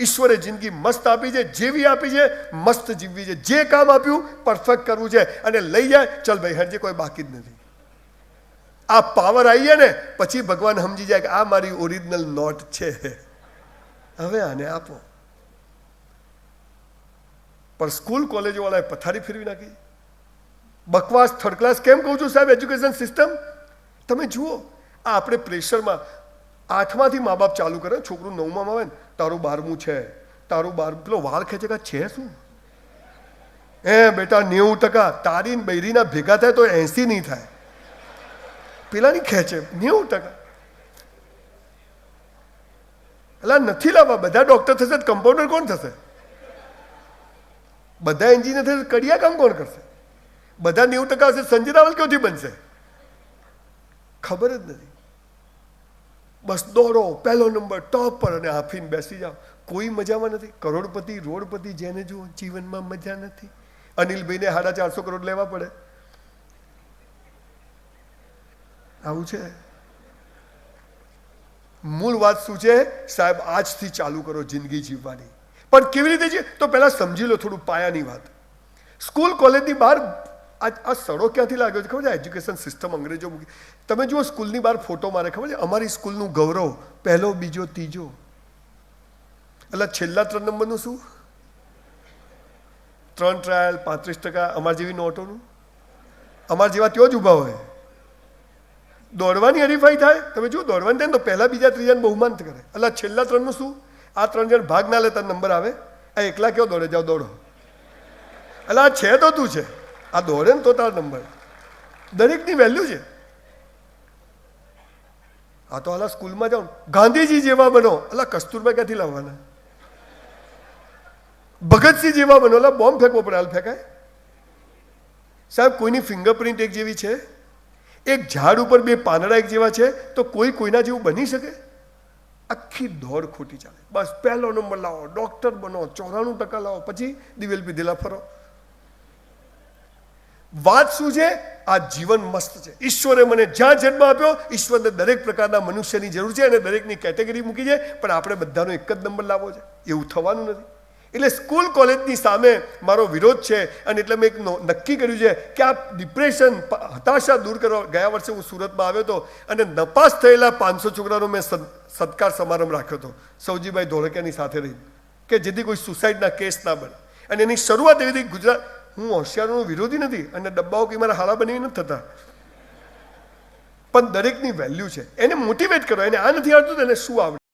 ઈશ્વરે જિંદગી મસ્ત આપી છે, જેવી આપી છે, મસ્ત જીવવી છે. જે કામ આપ્યું પરફેક્ટ કરવું છે. અને લઈ જાય, ચલ ભાઈ, હરજી કોઈ બાકી જ નથી. આ પાવર આવીએ ને, પછી ભગવાન સમજી જાય કે આ મારી ઓરિજિનલ નોટ છે. હવે આને આપો. પણ સ્કૂલ કોલેજો વાળાએ પથારી ફેરવી નાખી. બકવાસ થર્ડ ક્લાસ કેમ કહું છું સાહેબ એજ્યુકેશન સિસ્ટમ તમે જુઓ, આ આપણે પ્રેશરમાં આઠમાંથી મા બાપ ચાલુ કરે, છોકરું નવમાં આવે ને, તારું બારમું છે. તારું બાર, પેલો વાળ ખેંચે કે છે શું? એ બેટા નેવું ટકા, તારી બૈરીના ભેગા થાય તો એંસી નહીં થાય. પેલાની ખેંચે, નેવું ટકા. એટલે નથી લાવવા, બધા ડોક્ટર થશે કમ્પાઉન્ડર કોણ થશે? બધા એન્જિનિયર થશે કડિયા કામ કોણ કરશે? બધા નેવું ટકા હશે સંજય રાવલ ક્યાંથી બનશે? ખબર જ નથી. બસ દોડો, પહેલો નંબર ટોપ પર અને હાફીને બેસી જાઓ. કોઈ મજામાં નથી. કરોડપતિ, રોડપતિ જેને જુઓ, જીવનમાં મજા નથી. અનિલભાઈને સાડા ચારસો કરોડ લેવા પડે. આવું છે? મૂળ વાત શું છે? સાહેબ, આજથી ચાલુ કરો જિંદગી જીવવાની. પણ કેવી રીતે છે તો પહેલાં સમજી લો થોડું પાયાની વાત. સ્કૂલ, કોલેજની બહાર આ સડો ક્યાંથી લાગ્યો છે? ખબર છે? એજ્યુકેશન સિસ્ટમ અંગ્રેજો મૂકી તમે જુઓ, સ્કૂલની બહાર ફોટો મારે, ખબર છે? અમારી સ્કૂલનું ગૌરવ, પહેલો, બીજો, ત્રીજો. એટલે છેલ્લા ત્રણ નંબરનું શું? ત્રણ ટ્રાયલ પાંત્રીસ ટકા અમારા જેવી નોટોનું. અમારા જેવા ત્યો જ ઊભા હોય. દોડવાની હરીફાઈ થાય. તમે જુઓ, દોડવાની થાય તો પહેલાં, બીજા, ત્રીજાને બહુમાન કરે. એટલે છેલ્લા ત્રણનું શું? આ ત્રણ જણ ભાગ ના લેતા નંબર આવે. આ એકલા કયો દોડે? જાઓ દોડો. એટલે આ છે તો તું છે. આ દોડે ને તો તારો નંબર દરેકની વેલ્યુ છે. આ તો હાલા સ્કૂલમાં જાઓ. ગાંધીજી જેવા બનો. એટલે કસ્તુરબા ક્યાંથી લાવવાના? ભગતસિંહ જેવા બનો. એટલે બોમ્બ ફેંકવો પડે, હાલ ફેંકાય. સાહેબ, કોઈની ફિંગરપ્રિન્ટ એક જેવી છે? એક ઝાડ ઉપર બે પાંદડા એક જેવા છે? તો કોઈ કોઈના જેવું બની શકે? આખી દોડ ખોટી ચાલે. બસ પહેલો નંબર લાવો. ડૉક્ટર બનો. ચોરાણું ટકા લાવો. પછી દિવેલ પીધેલા ફરો. વાત શું છે? આ જીવન મસ્ત છે. ઈશ્વરે મને જ્યાં જન્મ આપ્યો, ઈશ્વરને દરેક પ્રકારના મનુષ્યની જરૂર છે અને દરેકની કેટેગરી મૂકી છે, પણ આપણે બધાનો એક જ નંબર લાવવો છે. એવું થવાનું નથી. એટલે સ્કૂલ કોલેજની સામે મારો વિરોધ છે, અને એટલે મેં એક નક્કી કર્યું છે કે આ ડિપ્રેશન હતાશા દૂર કરવા, ગયા વર્ષે હું સુરતમાં આવ્યો હતો, અને નપાસ થયેલા પાંચસો છોકરાનો મેં સત્કાર સમારંભ રાખ્યો હતો, સૌજીભાઈ ધોળકિયાની સાથે રહી કે જેથી કોઈ સુસાઇડના કેસ ના બને. અને એની શરૂઆત એવી હતી ગુજરાત હું હોશિયારોનો વિરોધી નથી અને ડબ્બાઓ કે મારા હાલા બની નથી થતા. પણ દરેકની વેલ્યુ છે. એને મોટિવેટ કરો. એને આ નથી આવડતું એને શું આવડે?